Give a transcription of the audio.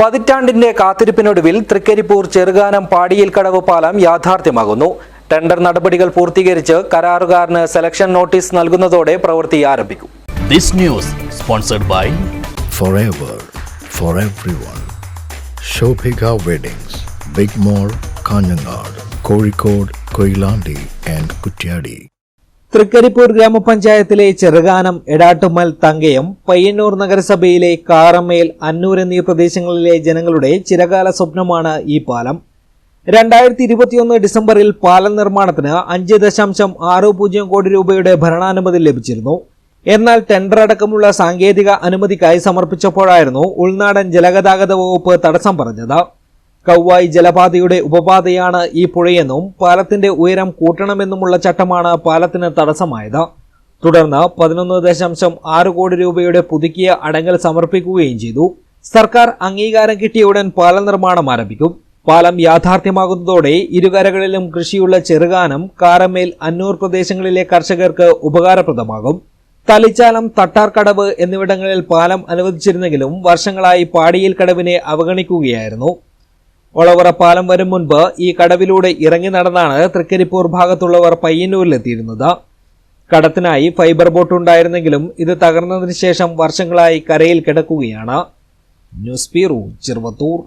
പതിറ്റാണ്ടിന്റെ കാത്തിരിപ്പിനൊടുവിൽ തൃക്കരിപ്പൂർ ചെറുകാനം പാടിയിൽ കടവ് പാലം യാഥാർത്ഥ്യമാകുന്നു ടെൻഡർ നടപടികൾ പൂർത്തീകരിച്ച് കരാറുകാരന് സെലക്ഷൻ നോട്ടീസ് നൽകുന്നതോടെ പ്രവൃത്തി ആരംഭിക്കും This news sponsored by forever for everyone. Shobhika Weddings, Big Mall, Kanyanad, Kozhikode, Koilandi and Kutyadi. Trikaripur ഗ്രാമപഞ്ചായത്തിലെ ചെറുകാനം എടാട്ടുമൽ തങ്കയം പയ്യന്നൂർ നഗരസഭയിലെ കാറമ്മേൽ അന്നൂർ എന്നീ പ്രദേശങ്ങളിലെ ജനങ്ങളുടെ ചിരകാല സ്വപ്നമാണ് ഈ പാലം. രണ്ടായിരത്തി ഇരുപത്തിയൊന്ന് ഡിസംബറിൽ പാലം നിർമ്മാണത്തിന് അഞ്ച് ദശാംശം ആറ് പൂജ്യം കോടി രൂപയുടെ ഭരണാനുമതി ലഭിച്ചിരുന്നു. എന്നാൽ ടെൻഡർ അടക്കമുള്ള സാങ്കേതിക അനുമതിക്കായി സമർപ്പിച്ചപ്പോഴായിരുന്നു ഉൾനാടൻ ജലഗതാഗത വകുപ്പ് തടസ്സം പറഞ്ഞത്. കൗവായി ജലപാതയുടെ ഉപപാതയാണ് ഈ പുഴയെന്നും പാലത്തിന്റെ ഉയരം കൂട്ടണമെന്നുമുള്ള ചട്ടമാണ് പാലത്തിന് തടസ്സമായത്. തുടർന്ന് പതിനൊന്ന് ദശാംശം ആറ് കോടി രൂപയുടെ പുതുക്കിയ അടങ്ങൽ സമർപ്പിക്കുകയും ചെയ്തു. സർക്കാർ അംഗീകാരം കിട്ടിയ ഉടൻ പാലം നിർമ്മാണം ആരംഭിക്കും. പാലം യാഥാർത്ഥ്യമാകുന്നതോടെ ഇരുകരകളിലും കൃഷിയുള്ള ചെറുകാനം കാരമേൽ അന്നൂർ പ്രദേശങ്ങളിലെ കർഷകർക്ക് ഉപകാരപ്രദമാകും. തലിച്ചാലം തട്ടാർക്കടവ് എന്നിവിടങ്ങളിൽ പാലം അനുവദിച്ചിരുന്നെങ്കിലും വർഷങ്ങളായി പാടിയിൽ കടവിനെ അവഗണിക്കുകയായിരുന്നു. ഒളവറ പാലം വരും മുൻപ് ഈ കടവിലൂടെ ഇറങ്ങി നടന്നാണ് തൃക്കരിപ്പൂർ ഭാഗത്തുള്ളവർ പയ്യന്നൂരിലെത്തിയിരുന്നത്. കടത്തിനായി ഫൈബർ ബോട്ട് ഉണ്ടായിരുന്നെങ്കിലും ഇത് തകർന്നതിന് ശേഷം വർഷങ്ങളായി കരയിൽ കിടക്കുകയാണ്. News bureau Cheruvathur.